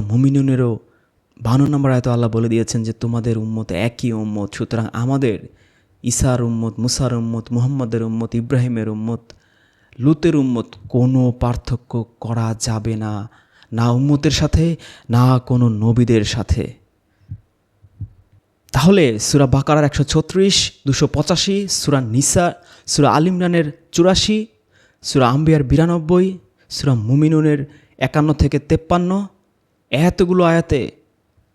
মুমিনুনেরও বান্ন নম্বর আয়ত আল্লাহ বলে দিয়েছেন যে, তোমাদের উম্মত একই উম্মত, সুতরাং আমাদের ইসার উম্মত, মুসার উম্মত, মুহাম্মদের উম্মত, ইব্রাহিমের উম্মত, লুতের উম্মত, কোনো পার্থক্য করা যাবে না। না উম্মতের সাথে, না কোনো নবীদের সাথে। তাহলে সুরা বাকারার একশো ছত্রিশ, দুশো পঁচাশি, সুরা নিসা, সুরা আলিমরানের চুরাশি, সুরা আম্বিয়ার বিরানব্বই, সুরা মুমিনুনের একান্ন থেকে তেপ্পান্ন এতগুলো আয়াতে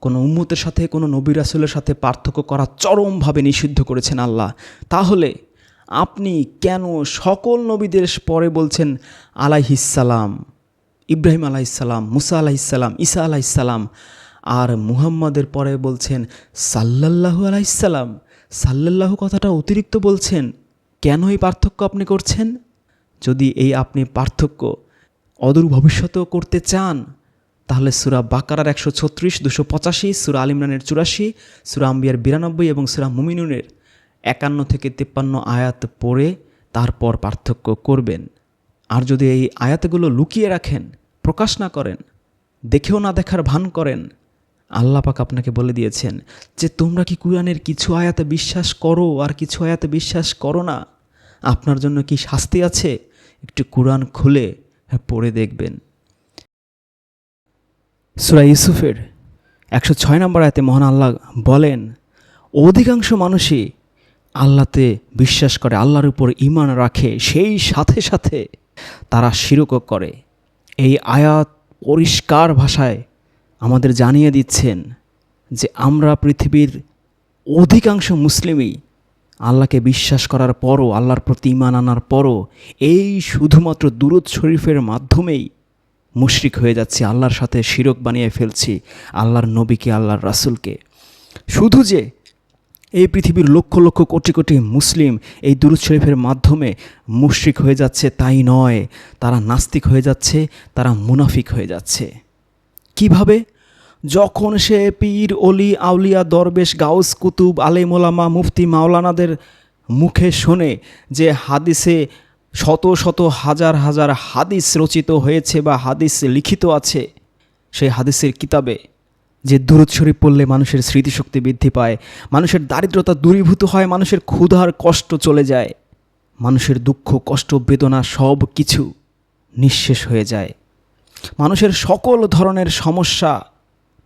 কোনো উম্মতের সাথে, কোনো নবী রাসুলের সাথে পার্থক্য করা চরমভাবে নিষিদ্ধ করেছেন আল্লাহ। তাহলে আপনি কেন সকল নবীদের পরে বলছেন আলাইহিসালাম ইব্রাহিম আলাইসাল্লাম মুসা আলাইসাল্লাম ঈসা আলাইসাল্লাম আর মুহাম্মাদের পরে বলছেন সাল্লাল্লাহু আলাইসাল্লাম সাল্লাল্লাহু কথাটা অতিরিক্ত বলছেন, কেন এই পার্থক্য আপনি করছেন? যদি এই আপনি পার্থক্য অদূর ভবিষ্যতেও করতে চান তাহলে সুরা বাকারার একশো ছত্রিশ, দুশো পঁচাশি, সুরা আলিমরানের চুরাশি, সুরা আম্বিয়ার বিরানব্বই এবং সুরা মুমিনুনের একান্ন থেকে তিপ্পান্ন আয়াত পড়ে তারপর পার্থক্য করবেন। আর যদি এই আয়াতগুলো লুকিয়ে রাখেন, প্রকাশ না করেন, দেখেও না দেখার ভান করেন, আল্লাহ পাক আপনাকে বলে দিয়েছেন যে তোমরা কি কুরআনের কিছু আয়াতে বিশ্বাস করো আর কিছু আয়াতে বিশ্বাস করো না? আপনার জন্য কি শাস্তি আছে? একটু কোরআন খুলে পড়ে দেখবেন। সুরা ইউসুফের একশো ছয় নম্বর আয়তে মহান আল্লাহ বলেন, অধিকাংশ মানুষই আল্লাতে বিশ্বাস করে, আল্লাহর উপর ইমান রাখে, সেই সাথে সাথে তারা শিরকও করে। এই আয়াত পরিষ্কার ভাষায় আমাদের জানিয়ে দিচ্ছেন যে আমরা পৃথিবীর অধিকাংশ মুসলিমই আল্লাহকে বিশ্বাস করার পরও, আল্লাহর প্রতি ইমান আনার পরও এই শুধুমাত্র দুরুদ শরীফের মাধ্যমেই মুশরিক হয়ে যাচ্ছি, আল্লাহর সাথে শিরক বানিয়ে ফেলছি, আল্লাহর নবীকে, আল্লাহর রাসুলকে। শুধু যে এই পৃথিবীর লক্ষ লক্ষ কোটি কোটি মুসলিম এই দুরুদ শরীফের মাধ্যমে মুশরিক হয়ে যাচ্ছে, তাই নয়। তারা নাস্তিক হয়ে যাচ্ছে, তারা মুনাফিক হয়ে যাচ্ছে। কীভাবে? যখন সে পীর, অলি, আউলিয়া, দরবেশ, গাউস, কুতুব আলেমোলামা মুফতি, মাওলানাদের মুখে শোনে যে হাদিসে শত শত হাজার হাজার হাদিস রচিত হয়েছে বা হাদিস লিখিত আছে। সেই হাদিসের কিতাবে যে দূরত শরীফ পড়লে মানুষের স্মৃতিশক্তি বৃদ্ধি পায়, মানুষের দারিদ্রতা দূরীভূত হয়, মানুষের ক্ষুধার কষ্ট চলে যায়, মানুষের দুঃখ, কষ্ট, বেদনা সব কিছু নিঃশেষ হয়ে যায়। মানুষের সকল ধরনের সমস্যা,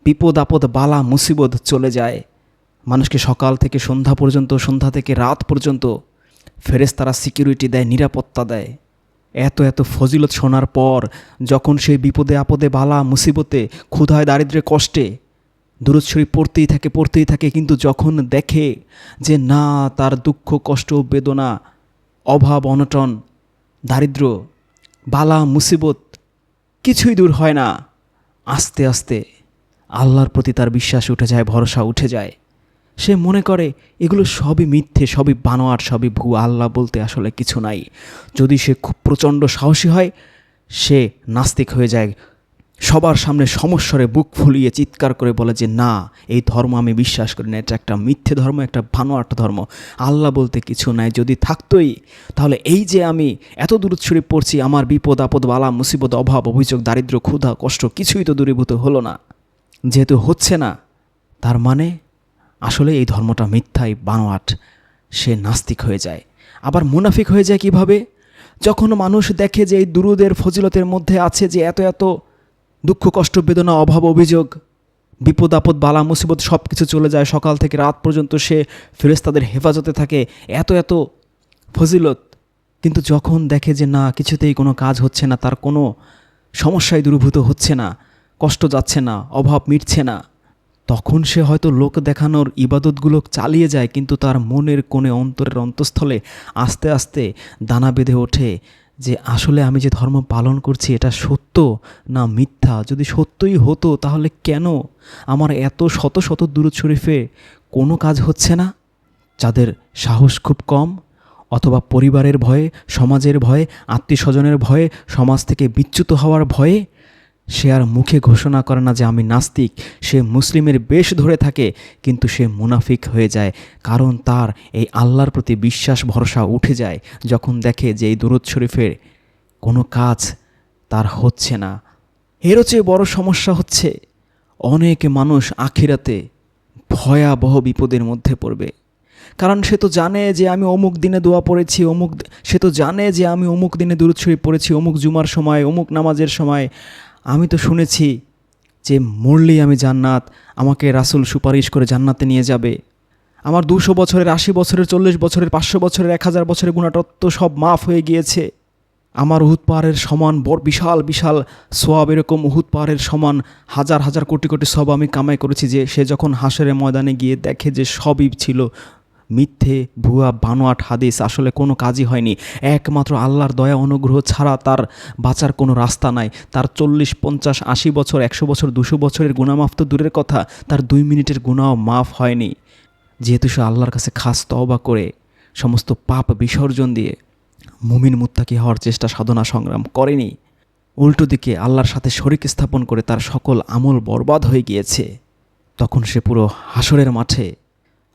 বিপদ, আপদ, বালা, মুসিবত চলে যায়। মানুষকে সকাল থেকে সন্ধ্যা পর্যন্ত, সন্ধ্যা থেকে রাত পর্যন্ত ফেরেস্তারা সিকিউরিটি দেয়, নিরাপত্তা দেয়। এত এত ফজিলত শোনার পর যখন সেই বিপদে আপদে বালা মুসিবতে, ক্ষুধায় দারিদ্রে কষ্টে দূরত শরীফ পড়তেই থাকে পড়তেই থাকে, কিন্তু যখন দেখে যে না, তার দুঃখ, কষ্ট, বেদনা, অভাব, অনটন দারিদ্র বালা মুসিবত কিছুই দূর হয় না, আস্তে আস্তে আল্লাহর প্রতি তার বিশ্বাস উঠে যায়, ভরসা উঠে যায়। সে মনে করে, এগুলো সবই মিথ্যে, সবই বানোয়ার সবই ভু আল্লাহ বলতে আসলে কিছু নাই। যদি সে খুব প্রচণ্ড সাহসী হয়, সে নাস্তিক হয়ে যায়। সবার সামনে সমস্বরে বুক ফুলিয়ে চিৎকার করে বলে যে, না, এই ধর্ম আমি বিশ্বাস করি না। এটা একটা মিথ্যে ধর্ম, একটা ভানোয়াট ধর্ম। আল্লাহ বলতে কিছু নাই। যদি থাকতোই, তাহলে এই যে আমি এত দূর শরীফ পড়ছি, আমার বিপদ, আপদ, বালা, মুসিবত, অভাব, অভিযোগ দারিদ্র ক্ষুধা, কষ্ট, কিছুই তো দূরীভূত হলো না। যেহেতু হচ্ছে না, তার মানে আসলে এই ধর্মটা মিথ্যাই, বানোয়াট, সে নাস্তিক হয়ে যায়। আবার মুনাফিক হয়ে যায় কীভাবে? যখন মানুষ দেখে যে এই দুরুদের ফজিলতের মধ্যে আছে যে এত এত দুঃখ, কষ্ট, বেদনা, অভাব, অভিযোগ, বিপদ, আপদ, বালা, মুসিবত সব কিছু চলে যায়, সকাল থেকে রাত পর্যন্ত সে ফেরেস্তাদের হেফাজতে থাকে, এত এত ফজিলত। কিন্তু যখন দেখে যে না, কিছুতেই কোনো কাজ হচ্ছে না, তার কোনো সমস্যায় দূরীভূত হচ্ছে না, কষ্ট যাচ্ছে না, অভাব মিটছে না তখন সে হয়তো লোক দেখানোর ইবাদতগুলো চালিয়ে যায়, কিন্তু তার মনের কোণে অন্তরের অন্তঃস্থলে আস্তে আস্তে দানা বেঁধে ওঠে যে, আসলে আমি যে ধর্ম পালন করছি এটা সত্য না মিথ্যা? যদি সত্যই হতো তাহলে কেন? আমার এত শত শত দূরত শরীফে কোনো কাজ হচ্ছে না? যাদের সাহস খুব কম, অথবা পরিবারের ভয়ে, সমাজের ভয়ে আত্মীয় স্বজনের ভয়ে, সমাজ থেকে বিচ্যুত হওয়ার ভয়ে সে আর মুখে ঘোষণা করে না যে আমি নাস্তিক। সে মুসলিমের বেশ ধরে থাকে, কিন্তু সে মুনাফিক হয়ে যায়, কারণ তার এই আল্লাহর প্রতি বিশ্বাস ভরসা উঠে যায়, যখন দেখে যে এই দুরুদ শরীফের কোনো কাজ তার হচ্ছে না। এরও চেয়ে বড় সমস্যা হচ্ছে, অনেক মানুষ আখিরাতে ভয়াবহ বিপদের মধ্যে পড়বে। কারণ সে তো জানে যে আমি অমুক দিনে দোয়া পড়েছি, অমুক সে তো জানে যে আমি অমুক দিনে দূরত শরীফ পড়েছি, অমুক জুমার সময়, অমুক নামাজের সময়। আমি তো শুনেছি যে মরলেই আমি জান্নাত, আমাকে রাসুল সুপারিশ করে জান্নাতে নিয়ে যাবে। আমার দুশো বছরের, আশি বছরের, চল্লিশ বছরের, পাঁচশো বছরের, এক হাজার বছরের গুণাটত্ব সব মাফ হয়ে গিয়েছে। আমার উহুদ পাহাড়ের সমান বড়, বিশাল বিশাল সোয়াব এরকম উহুদ পাহাড়ের সমান হাজার হাজার কোটি কোটি সব আমি কামাই করেছি যে সে যখন হাসরের ময়দানে গিয়ে দেখে যে সবই ছিল মিথ্যে, ভুয়া, বানোয়াট হাদিস আসলে কোনো কাজই হয়নি। একমাত্র আল্লাহর দয়া অনুগ্রহ ছাড়া তার বাঁচার কোনো রাস্তা নাই। তার চল্লিশ, পঞ্চাশ, আশি বছর, একশো বছর, দুশো বছরের গুণামাফ তো দূরের কথা। তার দুই মিনিটের গুণাও মাফ হয়নি। যেহেতু সে আল্লাহর কাছে খাস তওবা করে, সমস্ত পাপ বিসর্জন দিয়ে মুমিন মুত্তাকি হওয়ার চেষ্টা সাধনা সংগ্রাম করেনি। উল্টো দিকে আল্লাহর সাথে শরিক স্থাপন করে তার সকল আমল বরবাদ হয়ে গিয়েছে। তখন সে পুরো হাসরের মাঠে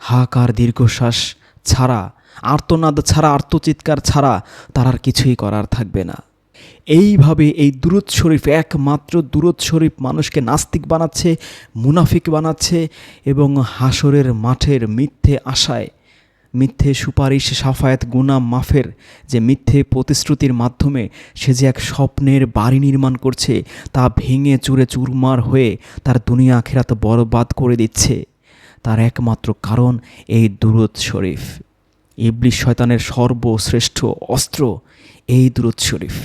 হাহাকার, দীর্ঘশ্বাস ছাড়া, আর্তনাদ ছাড়া, আর্তচিৎকার ছাড়া তার আর কিছুই করার থাকবে না। এইভাবে এই দুরুদ শরীফ একমাত্র দুরুদ শরীফ মানুষকে নাস্তিক বানাচ্ছে, মুনাফিক বানাচ্ছে এবং হাসরের মাঠের মিথ্যে আশায়, মিথ্যে সুপারিশ, সাফায়াত গুনা মাফের যে মিথ্যে প্রতিশ্রুতির মাধ্যমে সে যে এক স্বপ্নের বাড়ি নির্মাণ করছে তা ভেঙে চুরে চুরমার হয়ে তার দুনিয়া আখেরাত বরবাদ করে দিচ্ছে। তার একমাত্র কারণ এই দুরুদ শরীফ। ইবলিশ শয়তানের সর্বশ্রেষ্ঠ অস্ত্র এই দুরুদ শরীফ।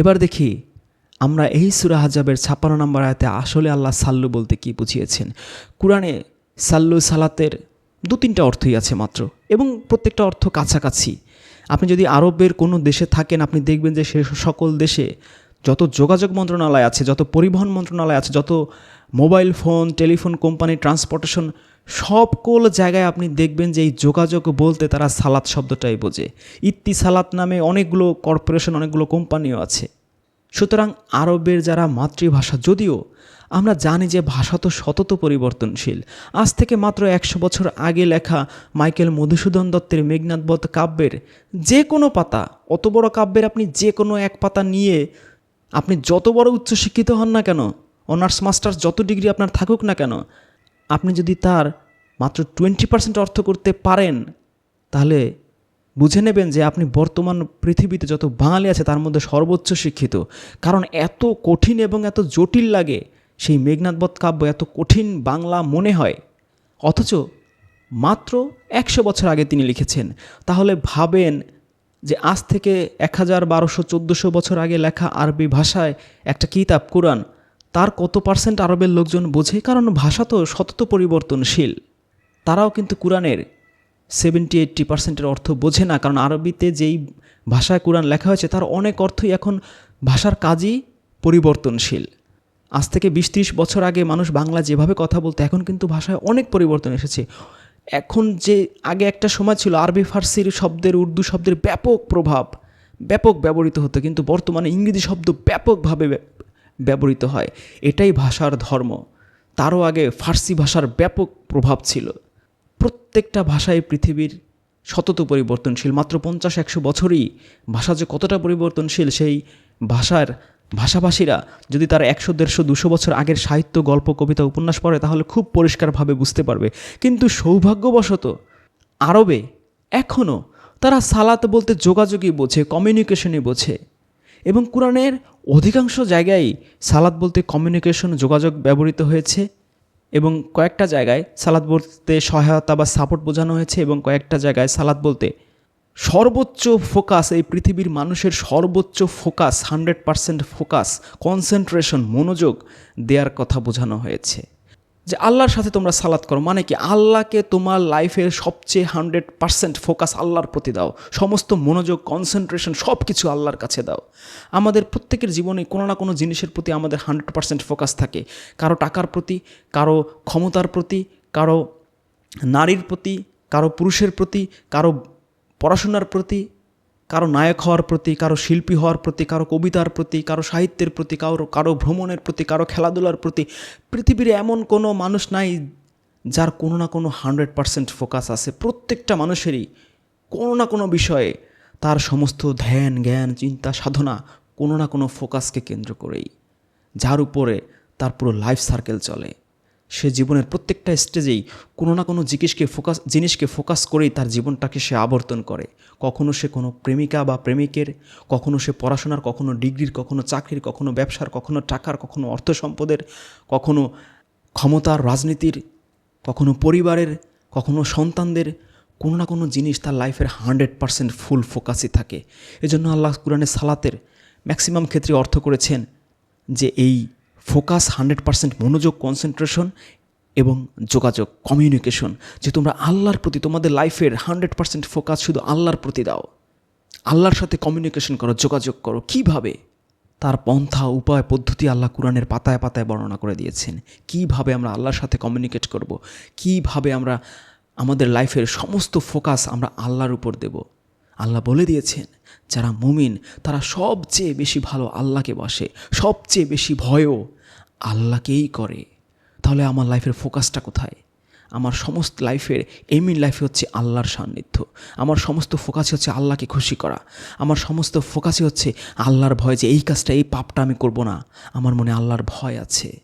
এবার দেখি আমরা এই সুরা হাজাবের ছাপ্পান্ন নম্বর আয়াতে আসলে আল্লাহ সাল্লু বলতে কি বুঝিয়েছেন। কোরআনে সাল্লু সালাতের দু তিনটা অর্থই আছে মাত্র এবং প্রত্যেকটা অর্থ কাছাকাছি। আপনি যদি আরবের কোনো দেশে থাকেন, আপনি দেখবেন যে সে সকল দেশে যত যোগাযোগ মন্ত্রণালয় আছে, যত পরিবহন মন্ত্রণালয় আছে, যত mobile phone, telephone company, transportation সকল জায়গায় আপনি দেখবেন যে এই যোগাযোগ বলতে তারা সালাত শব্দটাই বোঝে। ইত্তি সালাত নামে অনেকগুলো কর্পোরেশন, অনেকগুলো কোম্পানিও আছে। সুতরাং আরবের যারা মাতৃভাষা, যদিও আমরা জানি যে ভাষা তো সতত পরিবর্তনশীল। আজ থেকে মাত্র একশো বছর আগে লেখা মাইকেল মধুসূদন দত্তের মেঘনাথবধ কাব্যের যে কোনো পাতা, অত বড় কাব্যের আপনি যে কোনো এক পাতা নিয়ে আপনি যত বড় উচ্চশিক্ষিত হন না কেন, অনার্স, মাস্টার্স, যত ডিগ্রি আপনার থাকুক না কেন, আপনি যদি তার মাত্র টোয়েন্টি পার্সেন্ট অর্থ করতে পারেন, তাহলে বুঝে নেবেন যে আপনি বর্তমান পৃথিবীতে যত বাঙালি আছে, তার মধ্যে সর্বোচ্চ শিক্ষিত। কারণ এত কঠিন এবং এত জটিল লাগে সেই মেঘনাথবধ কাব্য, এত কঠিন বাংলা মনে হয়। অথচ মাত্র একশো বছর আগে তিনি লিখেছেন, তাহলে ভাবেন যে আজ থেকে এক হাজার বারোশো চোদ্দোশো বছর আগে লেখা আরবি ভাষায় একটা কিতাব, কোরআন, তার কত পার্সেন্ট আরবের লোকজন বোঝে? কারণ ভাষা তো সতত পরিবর্তনশীল। তারাও কিন্তু কোরআনের সেভেন্টি এইট্টি পার্সেন্টের অর্থ বোঝে না, কারণ আরবিতে যেই ভাষায় কোরআন লেখা হয়েছে, তার অনেক অর্থই এখন ভাষার কাজই পরিবর্তনশীল। আজ থেকে বিশ ত্রিশ বছর আগে মানুষ বাংলা যেভাবে কথা বলতো, এখন কিন্তু ভাষায় অনেক পরিবর্তন এসেছে। এখন যে আগে একটা সময় ছিল আরবি ফার্সির শব্দের, উর্দু শব্দের ব্যাপক প্রভাব, ব্যাপক ব্যবহৃত হতো, কিন্তু বর্তমানে ইংরেজি শব্দ ব্যাপকভাবে ব্যবহৃত হয়। এটাই ভাষার ধর্ম। তারও আগে ফার্সি ভাষার ব্যাপক প্রভাব ছিল। প্রত্যেকটা ভাষায় পৃথিবীর সতত পরিবর্তনশীল। মাত্র পঞ্চাশ, একশো বছরই ভাষা যে কতটা পরিবর্তনশীল, সেই ভাষার ভাষাভাষীরা যদি তারা একশো, দেড়শো, দুশো বছর আগের সাহিত্য, গল্প, কবিতা, উপন্যাস পড়ে, তাহলে খুব পরিষ্কারভাবে বুঝতে পারবে। কিন্তু সৌভাগ্যবশত আরবে এখনও তারা সালাত বলতে যোগাযোগই বোঝে কমিউনিকেশনই বোঝে এবং কোরআনের অধিকাংশ জায়গায় সালাদ বলতে কমিউনিকেশন যোগাযোগ ব্যবহৃত হয়েছে এবং কয়েকটা জায়গায় সালাদ বলতে সহায়তা বা সাপোর্ট বোঝানো হয়েছে এবং কয়েকটা জায়গায় সালাদ বলতে সর্বোচ্চ ফোকাস, এই পৃথিবীর মানুষের সর্বোচ্চ focus, hundred percent focus, concentration, মনোযোগ দেওয়ার কথা বোঝানো হয়েছে। যে আল্লাহর সাথে তোমরা সালাত করো মানে কি? আল্লাহকে তোমার লাইফের সবচেয়ে হান্ড্রেড পারসেন্ট ফোকাস আল্লাহর প্রতি দাও। সমস্ত মনোযোগ, কনসেন্ট্রেশন সব কিছু আল্লাহর কাছে দাও। আমাদের প্রত্যেকের জীবনে কোনো না কোনো জিনিসের প্রতি আমাদের হান্ড্রেড পারসেন্ট ফোকাস থাকে। কারও টাকার প্রতি, কারও ক্ষমতার প্রতি, কারও নারীর প্রতি, কারও পুরুষের প্রতি, কারও পড়াশোনার প্রতি, কারও নায়ক হওয়ার প্রতি, কারও শিল্পী হওয়ার প্রতি, কারও কবিতার প্রতি, কারও সাহিত্যের প্রতি, কারও কারও ভ্রমণের প্রতি, কারও খেলাধুলার প্রতি, পৃথিবীর এমন কোনো মানুষ নাই যার কোনো না কোনো হান্ড্রেড পারসেন্ট ফোকাস আছে। প্রত্যেকটা মানুষেরই কোনো না কোনো বিষয়ে তার সমস্ত ধ্যান, জ্ঞান, চিন্তা, সাধনা কোনো না কোনো ফোকাসকে কেন্দ্র করেই। যার উপরে তার পুরো লাইফ সার্কেল চলে। সে জীবনের প্রত্যেকটা স্টেজেই কোনো না কোনো জিনিসকে ফোকাস জিনিসকে ফোকাস করেই তার জীবনটাকে সে আবর্তন করে। কখনো সে কোনো প্রেমিকা বা প্রেমিকের, কখনো সে পড়াশোনার, কখনো ডিগ্রির, কখনো চাকরির, কখনো ব্যবসার, কখনো টাকার, কখনো অর্থ সম্পদের, কখনো ক্ষমতার, রাজনীতির, কখনো পরিবারের, কখনো সন্তানদের, কোনো না কোনো জিনিস তার লাইফের হান্ড্রেড পারসেন্ট ফুল ফোকাসই থাকে। এজন্য আল্লাহ কুরআনে সালাতের ম্যাক্সিমাম ক্ষেত্রে অর্থ করেছেন যে এই ফোকাস হান্ড্রেড পারসেন্ট মনোযোগ কনসেন্ট্রেশন এবং যোগাযোগ কমিউনিকেশন যে তোমরা আল্লাহর প্রতি তোমাদের লাইফের হান্ড্রেড পারসেন্ট ফোকাস শুধু আল্লাহর প্রতি দাও। আল্লাহর সাথে কমিউনিকেশন করো, যোগাযোগ করো। কীভাবে? তার পন্থা, উপায়, পদ্ধতি আল্লাহ কোরআনের পাতায় পাতায় বর্ণনা করে দিয়েছেন। কীভাবে আমরা আল্লাহর সাথে কমিউনিকেট করব? কীভাবে আমরা আমাদের লাইফের সমস্ত ফোকাস আমরা আল্লাহর উপর দেব? আল্লাহ বলে দিয়েছেন, যারা মুমিন, তারা সবচেয়ে বেশি ভালো আল্লাহকে বাসে, সবচেয়ে বেশি ভয়ও আল্লাহকেই করে। তাহলে আমার লাইফের ফোকাসটা কোথায়? আমার সমস্ত লাইফের এমই লাইফে হচ্ছে আল্লাহর সান্নিধ্য। আমার সমস্ত ফোকাসই হচ্ছে আল্লাহকে খুশি করা। আমার সমস্ত ফোকাসই হচ্ছে আল্লাহর ভয় যে এই কাজটা, এই পাপটা আমি করব না। আমার মনে আল্লাহর ভয় আছে।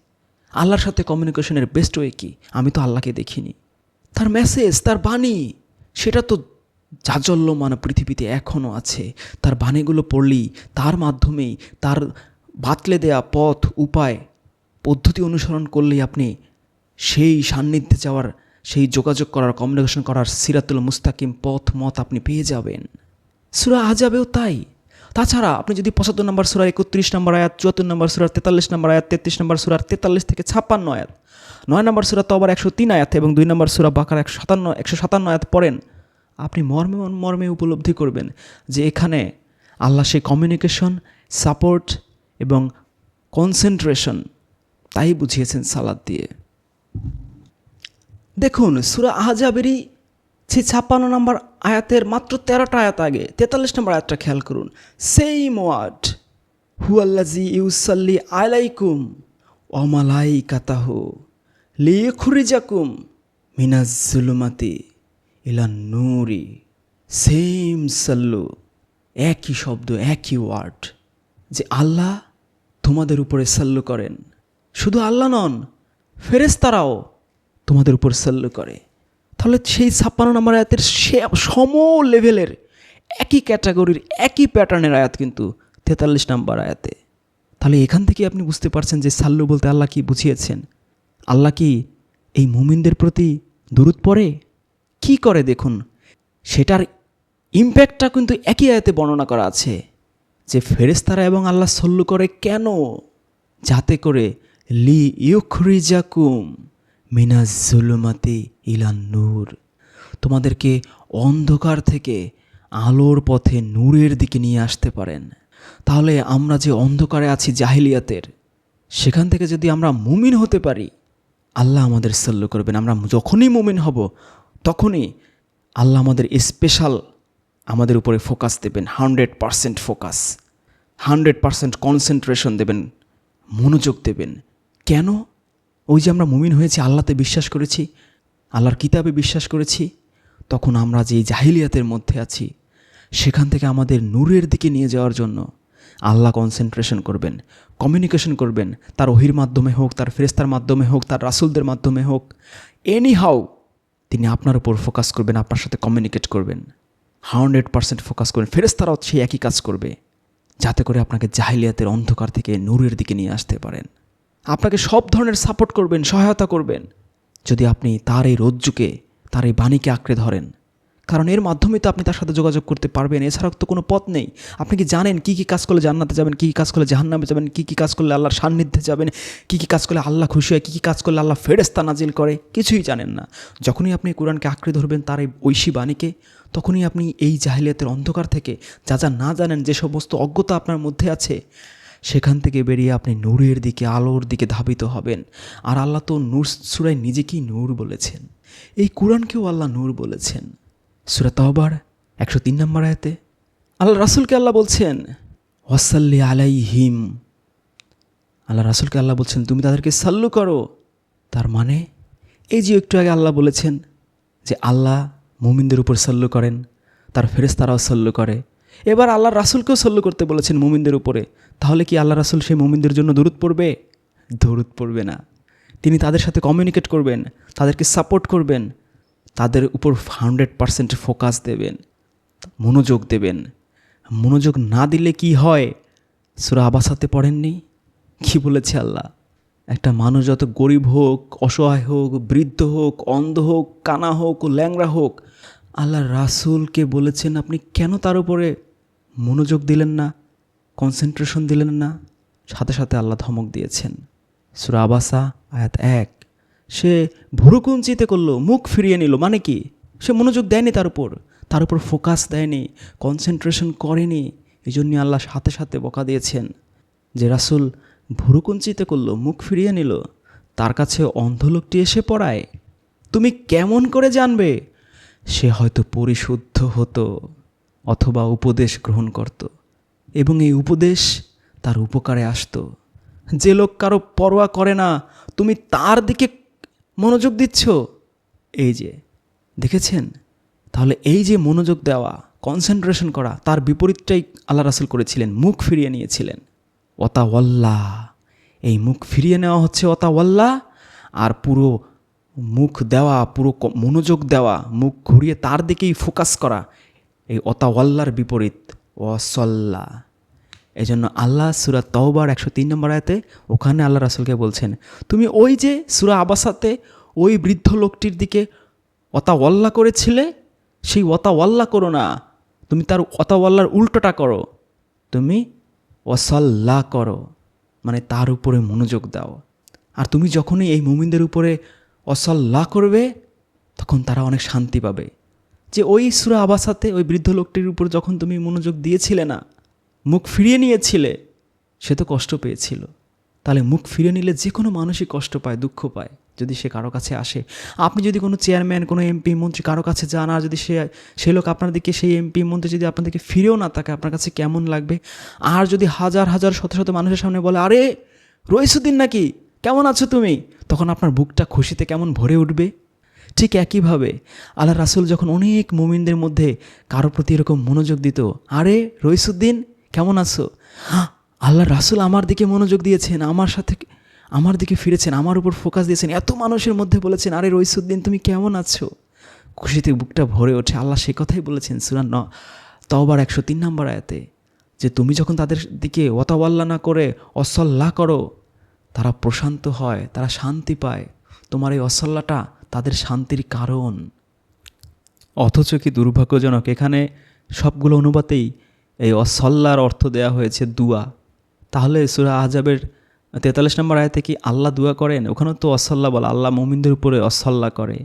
আল্লাহর সাথে কমিউনিকেশনের বেস্ট ওয়ে কি? আমি তো আল্লাহকে দেখিনি। তার মেসেজ তার বাণী, সেটা তো জাজল্যমান পৃথিবীতে এখনও আছে। তার বাণীগুলো পড়লেই তার মাধ্যমেই তার বাতলে দেয়া পথ, উপায় পদ্ধতি অনুসরণ করলেই আপনি সেই সান্নিধ্যে যাওয়ার, সেই যোগাযোগ করার কমিউনিকেশন করার সিরাতুল মুস্তাকিম পথ, মত আপনি পেয়ে যাবেন। সুরা আজাবেও তাই। তাছাড়া আপনি যদি পঁচাত্তর নম্বর সুরার একত্রিশ নম্বর আয়াত, চুয়াত্তর নম্বর সুরার তেতাল্লিশ নম্বর আয়াত, তেত্রিশ নম্বর সুরার তেতাল্লিশ থেকে ছাপ্পান্ন আয়াত, নয় নম্বর সুরা তো আবার একশো তিন আয়াত এবং দুই নম্বর সুরা বাকার একশো সাতান্ন একশো সাতান্ন আয়াত পড়েন, আপনি মর্মে মর্মে উপলব্ধি করবেন যে এখানে আল্লাহ সেই কমিউনিকেশন সাপোর্ট এবং কনসেন্ট্রেশন তাই বুঝিয়েছেন সালাদ দিয়ে। দেখুন, সুরা আহজাবেরই সে ছাপ্পান্ন নম্বর আয়াতের মাত্র তেরোটা আয়াত আগে, তেতাল্লিশ নম্বর আয়াতটা খেয়াল করুন। সেইম ওয়ার্ড হুয়াল্লাজি ইউসাল্লি আলাইকুম অমালাই কাতাহু লিখুরিজাকুম মিনাজুলুমাতি ইলা নুরি। সেম সাল্লু, একই শব্দ, একই ওয়ার্ড যে আল্লাহ তোমাদের উপরে সাল্লু করেন। শুধু আল্লাহ নন ফেরেস্তারাও তোমাদের উপর সাল্লু করে। তাহলে সেই ছাপ্পান্ন নম্বর আয়াতের সে সম লেভেলের একই ক্যাটাগরির একই প্যাটার্নের আয়াত কিন্তু তেতাল্লিশ নম্বর আয়াতে। তাহলে এখান থেকে আপনি বুঝতে পারছেন যে সাল্লু বলতে আল্লাহ কি বুঝিয়েছেন? আল্লাহ কি এই মুমিনদের প্রতি দূরত পড়ে? কি করে দেখুন? সেটার ইম্প্যাক্টটা কিন্তু একই আয়াতে বর্ণনা করা আছে যে ফেরেস্তারা এবং আল্লাহ সল্লু করে কেন? যাতে করে লি ইউখরিজাকুম মিনাজ জুলুমাতি ইলান নূর। তোমাদেরকে অন্ধকার থেকে আলোর পথে নূরের দিকে নিয়ে আসতে পারেন। তাহলে আমরা যে অন্ধকারে আছি জাহিলিয়াতের, সেখান থেকে যদি আমরা মুমিন হতে পারি, আল্লাহ আমাদের সল্লু করবেন। আমরা যখনই মুমিন হব, তখনই আল্লাহ আমাদের স্পেশাল আমাদের উপরে ফোকাস দেবেন hundred percent focus hundred percent concentration দেবেন, মনোযোগ দেবেন। কেন? ওই যে আমরা মুমিন হয়েছি, আল্লাহতে বিশ্বাস করেছি, আল্লাহর কিতাবে বিশ্বাস করেছি, তখন আমরা যে জাহিলিয়াতের মধ্যে আছি, সেখান থেকে আমাদের নূরের দিকে নিয়ে যাওয়ার জন্য আল্লাহ কনসেন্ট্রেশন করবেন কমিউনিকেশন করবেন, তার ওহির মাধ্যমে হোক, তার ফেরেস্তার মাধ্যমে হোক, তার রাসুলদের মাধ্যমে হোক এনি হাউ তিনি আপনার উপর ফোকাস করবেন, আপনার সাথে কমিউনিকেট করবেন হান্ড্রেড পারসেন্ট ফোকাস করবেন ফেরেস্তারাও সেই একই কাজ করবে, যাতে করে আপনাকে জাহিলিয়াতের অন্ধকার থেকে নূরের দিকে নিয়ে আসতে পারেন। আপনাকে সব ধরনের সাপোর্ট করবেন, সহায়তা করবেন। যদি আপনি তার এই রজ্জুকে, তার এই বাণীকে আঁকড়ে ধরেন, কারণ এর মাধ্যমে তো আপনি তার সাথে যোগাযোগ করতে পারবেন, এছাড়াও তো কোনো পথ নেই। আপনি কি জানেন কী কী কাজ করলে জান্নাতে যাবেন, কী কী কাজ করলে জাহান্নামে যাবেন, কী কী কাজ করলে আল্লাহর সান্নিধ্যে যাবেন, কী কী কাজ করলে আল্লাহ খুশি হয়, কী কী কাজ করলে আল্লাহ ফেরেস্তা নাজিল করে? কিছুই জানেন না। যখনই আপনি কোরআনকে আঁকড়ে ধরবেন, তার এই ঐশী বাণীকে, তখনই আপনি এই জাহিলিয়াতের অন্ধকার থেকে যা যা না জানেন, যে সমস্ত অজ্ঞতা আপনার মধ্যে আছে সেখান থেকে বেরিয়ে আপনি নূরের দিকে, আলোর দিকে ধাবিত হবেন। আর আল্লাহ তো নূর সুরায় নিজেকেই নূর বলেছেন। এই কোরআনকেও আল্লাহ নূর বলেছেন। সুরা তহবার একশো তিন নম্বর আয়াতে, আল্লাহ রাসুলকে আল্লাহ বলছেন, ওয়াসাল্লি আলাই হিম আল্লাহ রাসুলকে আল্লাহ বলছেন, তুমি তাদেরকে সাল্লু করো। তার মানে এই যে একটু আগে আল্লাহ বলেছেন যে আল্লাহ মুমিনদের উপর সাল্লু করেন, তার ফেরেস্তারাও সাল্লু করে। এবার আল্লাহ রাসুলকেও সল্লু করতে বলেছেন মুমিনদের উপরে। তাহলে কি আল্লাহ রাসুল সেই মুমিনদের জন্য দূরত পড়বে? দূরত পড়বে না। তিনি তাদের সাথে কমিউনিকেট করবেন, তাদেরকে সাপোর্ট করবেন, তাদের উপর হান্ড্রেড পারসেন্ট ফোকাস দেবেন, মনোযোগ দেবেন। মনোযোগ না দিলে কি হয়? সুরা আবাসাতে পড়েননি? কি বলেছে আল্লাহ? একটা মানুষ যত গরিব হোক, অসহায় হোক, বৃদ্ধ হোক, অন্ধ হোক, কানা হোক ল্যাংরা হোক, আল্লাহ রাসুলকে বলেছেন আপনি কেন তার উপরে মনোযোগ দিলেন না? কনসেন্ট্রেশন দিলেন না, সাথে সাথে আল্লাহ ধমক দিয়েছেন। সুরা আবাসা, আয়াত এক। সে ভুরুকুঞ্চিতে করল, মুখ ফিরিয়ে নিল মানে কি? সে মনোযোগ দেয়নি তার উপর। তার উপর ফোকাস দেয়নি কনসেন্ট্রেশন করেনি। এই জন্য আল্লাহ সাথে সাথে বকা দিয়েছেন যে, রাসুল ভুরুকুঞ্চিতে করল, মুখ ফিরিয়ে নিল। তার কাছে অন্ধ লোকটি এসে পড়ায়। তুমি কেমন করে জানবে? সে হয়তো পরিশুদ্ধ হতো অথবা উপদেশ গ্রহণ করত। এবং এই উপদেশ তার উপকারে আসতো। যে লোক কারও পরোয়া করে না, তুমি তার দিকে মনোযোগ দিচ্ছ? এই যে, দেখেছেন? তাহলে এই যে মনোযোগ দেওয়া কনসেন্ট্রেশন করা, তার বিপরীতটাই আল্লাহ রাসুল করেছিলেন, মুখ ফিরিয়ে নিয়েছিলেন। ওয়াল্লা এই মুখ ফিরিয়ে নেওয়া হচ্ছে ওয়াল্লা আর পুরো মুখ দেওয়া, পুরো মনোযোগ দেওয়া, মুখ ঘুরিয়ে তার দিকেই ফোকাস করা, এই ওয়াল্লার বিপরীত। ওয়াসল্লা। এই জন্য আল্লাহ সুরা তওবার একশো তিন নম্বর আয়াতে ওখানে আল্লাহ রাসুলকে বলছেন, তুমি ওই যে সুরা আবাসাতে ওই বৃদ্ধ লোকটির দিকে ওয়াল্লা করেছিলে, সেই ওয়াল্লা করো না। তুমি তার ওয়াল্লার উল্টোটা করো। তুমি ওয়াসাল্লা করো মানে তার উপরে মনোযোগ দাও। আর তুমি যখনই এই মুমিনদের উপরে অসাল্লা করবে, তখন তারা অনেক শান্তি পাবে। যে ওই সুরা আবাসাতে ওই বৃদ্ধ লোকটির উপর যখন তুমি মনোযোগ দিয়েছিলে না, মুখ ফিরিয়ে নিয়েছিলে, সে তো কষ্ট পেয়েছিল। তাহলে মুখ ফিরে নিলে যে কোনো মানুষই কষ্ট পায়, দুঃখ পায়, যদি সে কারও কাছে আসে। আপনি যদি কোনো চেয়ারম্যান, কোনো এমপি, মন্ত্রী কারও কাছে যান, আর যদি সে সে লোক আপনার দিকে, সেই এমপি, মন্ত্রী যদি আপনার দিকে ফিরেও না থাকে আপনার কাছে কেমন লাগবে? আর যদি হাজার হাজার, শত শত মানুষের সামনে বলে, আরে, রইসুদ্দিন নাকি? কেমন আছো তুমি? তখন আপনার বুকটা খুশিতে কেমন ভরে উঠবে? ঠিক একইভাবে আল্লাহ রাসুল যখন অনেক মুমিনদের মধ্যে কারও প্রতি এরকম মনোযোগ দিত আরে রইসুদ্দিন কেমন আছো? "হ্যাঁ, আল্লাহ রাসুল আমার দিকে মনোযোগ দিয়েছেন আমার সাথে আমার দিকে ফিরেছেন আমার উপর ফোকাস দিয়েছেন এত মানুষের মধ্যে বলেছেন আরে রইসুদ্দিন তুমি কেমন আছো? খুশিতে বুকটা ভরে ওঠে আল্লাহ সে কথাই বলেছেন সুরান ন তবার একশো তিন নম্বর আয়াতে যে তুমি যখন তাদের দিকে ওয়াতাওয়াল্লা না করে অসল্লা করো তারা প্রশান্ত হয় তারা শান্তি পায়। তোমার এই অসল্লাটা তাদের শান্তির কারণ। অথচ কি দুর্ভাগ্যজনক? এখানে সবগুলো অনুবাদেই এই অসল্লার অর্থ দেয়া হয়েছে দুয়া। তাহলে সুরা আজাবের তেতাল্লিশ নম্বর আয়তে কি আল্লাহ দুয়া করেন? ওখানেও তো অসল্লা বলে, আল্লাহ মোমিনদের উপরে অসল্লা করে।